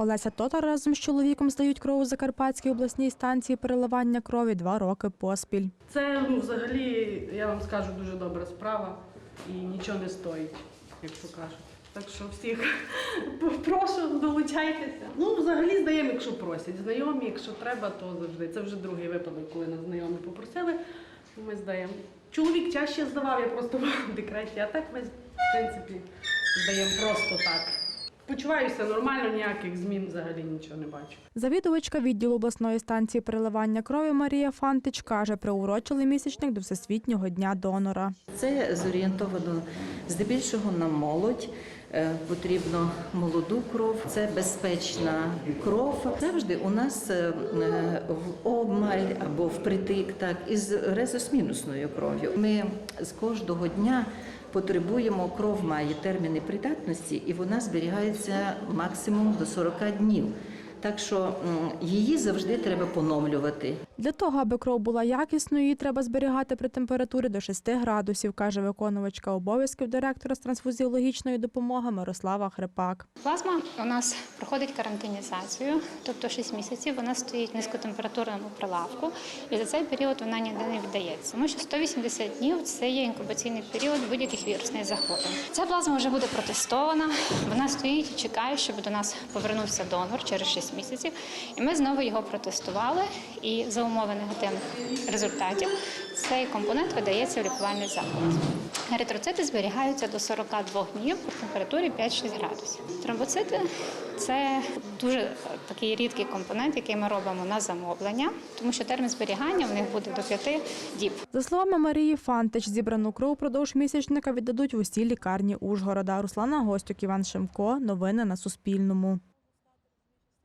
Олеся Тотар разом з чоловіком здають кров у Закарпатській обласній станції переливання крові два роки поспіль. Це ну, взагалі, я вам скажу, дуже добра справа і нічого не стоїть, як то кажуть. Так що всіх прошу, долучайтеся. Ну, взагалі здаємо, якщо просять. Знайомі, якщо треба, то завжди. Це вже другий випадок, коли нас знайомі попросили. Ми здаємо. Чоловік чаще здавав, я просто в декреті, а так ми, в принципі, здаємо просто так. Почуваюся нормально, ніяких змін взагалі нічого не бачу. Завідувачка відділу обласної станції переливання крові Марія Фантич каже, приурочили місячник до Всесвітнього дня донора. Це зорієнтовано здебільшого на молодь. Е, Потрібно молоду кров, це безпечна кров. Завжди у нас е, е, в обмаль або впритик, так із резус-мінусною кров'ю. Ми з кожного дня потребуємо, кров має терміни придатності, і вона зберігається максимум до 40 днів. Так що її завжди треба поновлювати. Для того, аби кров була якісною, її треба зберігати при температурі до 6 градусів, каже виконувачка обов'язків директора з трансфузіологічної допомоги Мирослава Хрипак. Плазма у нас проходить карантинізацію, тобто 6 місяців вона стоїть в низькотемпературному прилавку, і за цей період вона ніде не віддається. Тому що 180 днів це є інкубаційний період будь-яких вірусних захворювань. Ця плазма вже буде протестована. Вона стоїть і чекає, щоб до нас повернувся донор через 6 місяців. І ми знову його протестували. І за умови негативних результатів цей компонент видається в лікувальний заклад. Еритроцити зберігаються до 42 днів при температурі 5-6 градусів. Тромбоцити це дуже такий рідкий компонент, який ми робимо на замовлення, тому що термін зберігання в них буде до 5 діб. За словами Марії Фантич, зібрану кров продовж місячника віддадуть в усі лікарні Ужгорода. Руслана Гостюк, Іван Шемко. Новини на Суспільному.